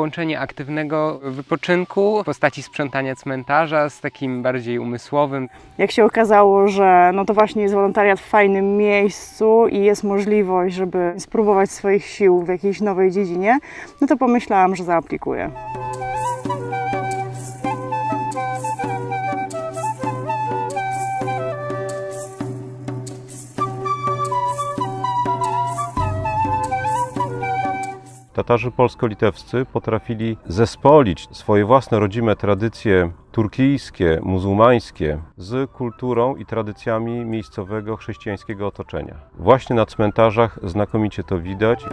połączenie aktywnego wypoczynku w postaci sprzątania cmentarza z takim bardziej umysłowym. Jak się okazało, że no to właśnie jest wolontariat w fajnym miejscu i jest możliwość, żeby spróbować swoich sił w jakiejś nowej dziedzinie, no to pomyślałam, że zaaplikuję. Tatarzy polsko-litewscy potrafili zespolić swoje własne rodzime tradycje turkijskie, muzułmańskie z kulturą i tradycjami miejscowego chrześcijańskiego otoczenia. Właśnie na cmentarzach znakomicie to widać.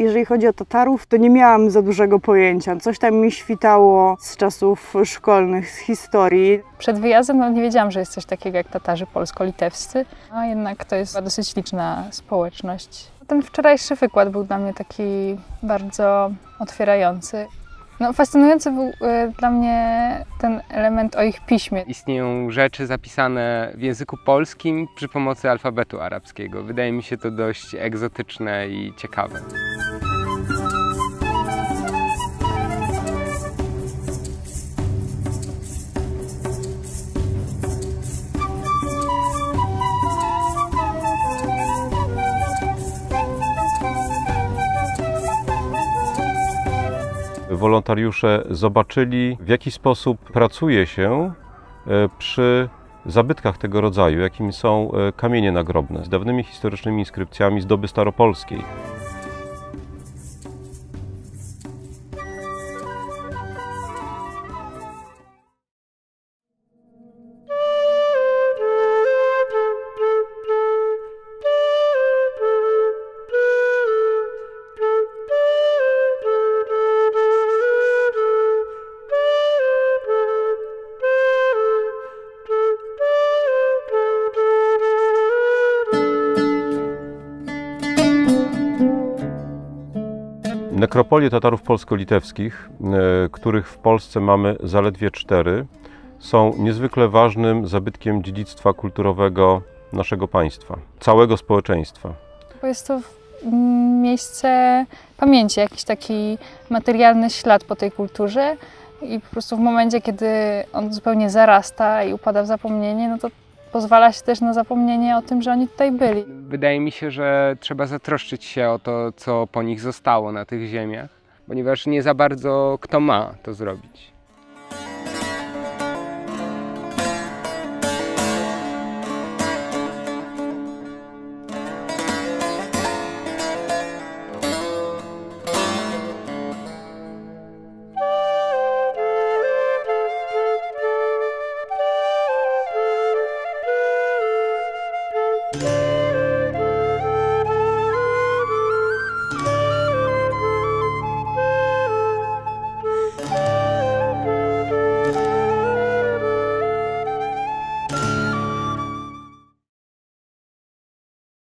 Jeżeli chodzi o Tatarów, to nie miałam za dużego pojęcia. Coś tam mi świtało z czasów szkolnych, z historii. Przed wyjazdem no, nie wiedziałam, że jest coś takiego jak Tatarzy polsko-litewscy, a jednak to jest dosyć liczna społeczność. Ten wczorajszy wykład był dla mnie taki bardzo otwierający. No, fascynujący był y, dla mnie ten element o ich piśmie. Istnieją rzeczy zapisane w języku polskim przy pomocy alfabetu arabskiego. Wydaje mi się to dość egzotyczne i ciekawe. Wolontariusze zobaczyli, w jaki sposób pracuje się e, przy zabytkach tego rodzaju, jakimi są e, kamienie nagrobne z dawnymi historycznymi inskrypcjami z doby staropolskiej. Nekropolie Tatarów polsko-litewskich, e, których w Polsce mamy zaledwie cztery, są niezwykle ważnym zabytkiem dziedzictwa kulturowego naszego państwa, całego społeczeństwa. Bo jest to miejsce pamięci, jakiś taki materialny ślad po tej kulturze i po prostu w momencie, kiedy on zupełnie zarasta i upada w zapomnienie, no to pozwala się też na zapomnienie o tym, że oni tutaj byli. Wydaje mi się, że trzeba zatroszczyć się o to, co po nich zostało na tych ziemiach, ponieważ nie za bardzo kto ma to zrobić.